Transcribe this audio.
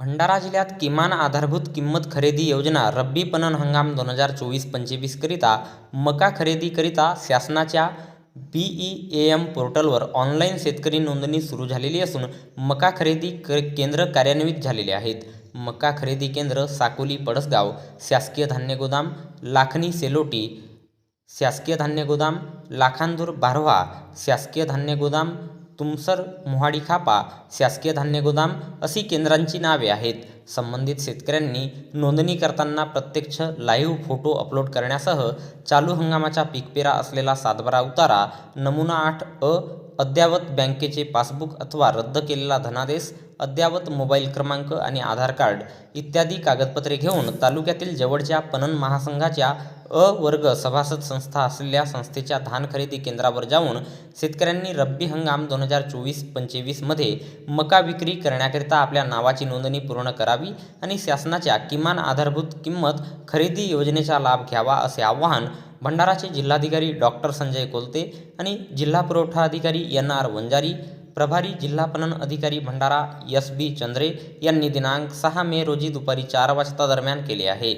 भंडारा जिल्ह्यात किमान आधारभूत किंमत खरेदी योजना रब्बी पणन हंगाम दोन हजार चोवीस पंचवीसकरिता मका खरेदीकरिता शासनाच्या बी ई ए एम पोर्टलवर ऑनलाईन शेतकरी नोंदणी सुरू झालेली असून मका खरेदी क केंद्र कार्यान्वित झालेले आहेत. मका खरेदी केंद्र साकोली पडसगाव शासकीय धान्य गोदाम लाखनी सेलोटी शासकीय धान्य गोदाम लाखांदूर बारव्हा शासकीय धान्य गोदाम तुमसर मोहाडी खापा शासकीय धान्य गोदाम अशी केंद्रांची नावे आहेत. संबंधित शेतकऱ्यांनी नोंदणी करताना प्रत्यक्ष लाईव्ह फोटो अपलोड करण्यासह चालू हंगामाचा पीकपेरा असलेला सातबारा उतारा नमुना आठ अ अद्ययावत बँकेचे पासबुक अथवा रद्द केलेला धनादेश अद्ययावत मोबाईल क्रमांक आणि आधार कार्ड इत्यादी कागदपत्रे घेऊन तालुक्यातील जवळच्या पणन महासंघाच्या अ वर्ग सभासद संस्था असलेल्या संस्थेच्या धान खरेदी केंद्रावर जाऊन शेतकऱ्यांनी रब्बी हंगाम दोन हजार चोवीस पंचवीसमध्ये मका विक्री करण्याकरिता आपल्या नावाची नोंदणी पूर्ण करावी आणि शासनाच्या किमान आधारभूत किंमत खरेदी योजनेचा लाभ घ्यावा असे आवाहन भंडाराचे जिल्हाधिकारी डॉक्टर संजय कोलते आणि जिल्हा पुरवठा अधिकारी एन आर वंजारी प्रभारी जिल्हा पणन अधिकारी भंडारा एस बी चंद्रे यांनी दिनांक सहा मे रोजी दुपारी चार वाजता दरम्यान केले आहे.